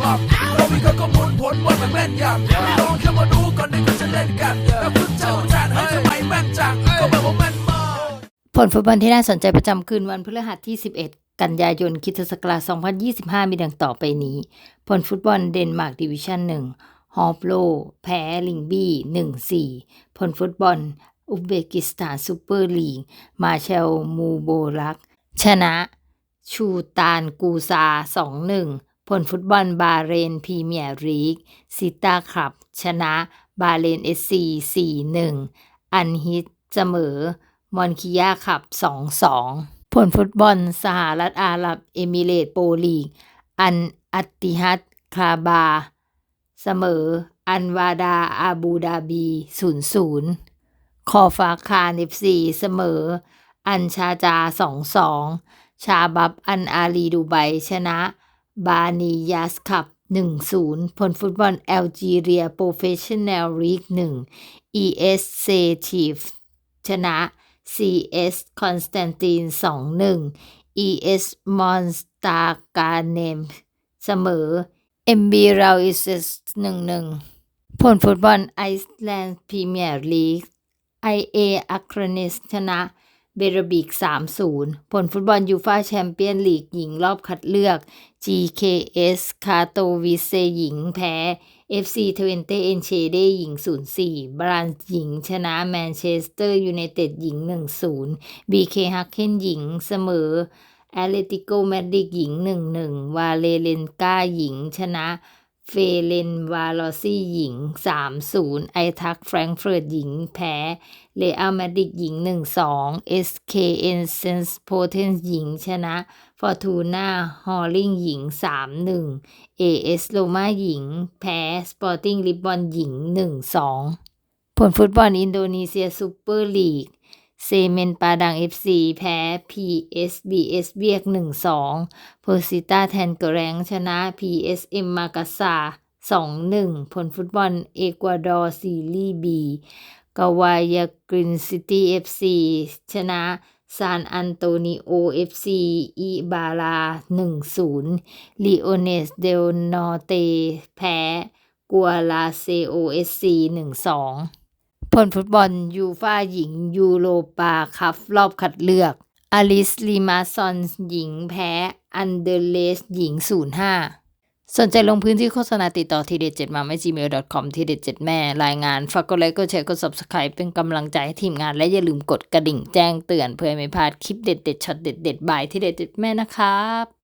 หลับเรามีก็ข้อมูลผลว่ามันแม่นยำไม่ลองแค่มาดูก่อนที่เขาจะเล่นกันแล้วคุณเจ้าจานให้ทำไมแม่นจังก็แบบว่าแม่นมากผลฟุตบอลที่น่าสนใจประจำคืนวันพฤหัสที่ 11กันยายนคริสตศักราช2025 มีดังต่อไปนี้ ผลฟุตบอลเดนมาร์กดิวิชั่น1ฮอปโล แพ้ลิงบี้1-4ผลฟุตบอล อุซเบกิสถานซูเปอร์ลีก มาเชลมูโบรัก ชนะ ชูตานกูซา2-1 ผลฟุตบอลบาเรนพรีเมียร์ลีกซิตาคลับ ชนะบาเรนเอสซี4-1อันฮิตเสมอ มอนคิยาขับ2-2ผลฟุตบอลสหรัฐอาหรับเอมิเรตส์โปลีก อันอัติฮัดคาบา เสมอ อันวาดาอาบูดาบี0-0คอฟาคารเอฟซีเสมอ อันชาจา2-2ชาบับอันอาลีดูไบชนะ บานียาสขับ1-0 ผลฟุตบอลแอลจีเรียโปรเฟชชั่นแนลลีก1 ES เซทีฟชนะ CS คอนสแตนติน2-1 ES มอนสตาการเนมเสมอ MB เราอิส1-1ผลฟุตบอลไอซ์แลนด์พรีเมียร์ลีก IA อัครนิสชนะ เบรบิก3-0 ผลฟุตบอลยูฟาแชมเปี้ยนลีกหญิงรอบคัดเลือก GKS คาโตวิเซหญิงแพ้ FC ทเวนเตเอนเชเดหญิง 0-4 บรันหญิงชนะแมนเชสเตอร์ยูไนเต็ดหญิง 1-0 BK ฮักเคนหญิงเสมอแอตเลติโกแมดริดหญิง 1-1 วาเลเลนกาหญิงชนะ เฟเรนวาลอซี่หญิง 3-0 ไอทักแฟรงเฟิร์ตหญิงแพ้เรอัลมาดริดหญิง 1-2 SKN เซนส์โพเทนหญิงชนะฟอร์ตูน่าฮอลลิงหญิง 3-1 AS โรมาหญิง แพ้สปอร์ติ้งลิบบอนหญิง 1-2 ผลฟุตบอลอินโดนีเซียซูเปอร์ลีก เซเมนปาดัง FC แพ้ PSBS เบียก 1-2 เพอร์ซิต้าแทนเกแรงชนะ PSM มากาซา2-1 ผลฟุตบอลเอกวาดอร์ซีรีส์ B กาวายากรินซิตี้ FC ชนะซานอันโตนิโอ FC อิบาลา1-0ลีโอเนสเดลนอเต แพ้ กัวลาเซโอ SC 1-2 ผลฟุตบอลยูฟ่าหญิงยูโรปาคัพรอบคัดเลือกอลิสลีมาซอนหญิงแพ้ อันเดเลสหญิง 05 สนใจลงพื้นที่โฆษณาติดต่อทีเด็ด7มาไม่ gmail.com ทีเด็ด7แม่รายงาน ฝากกดไลค์กดแชร์กด subscribe เป็นกำลังใจให้ทีมงานและอย่าลืมกดกระดิ่งแจ้งเตือนเพื่อไม่พลาดคลิปเด็ดๆช็อตเด็ดๆบายทีเด็ด7แม่นะครับ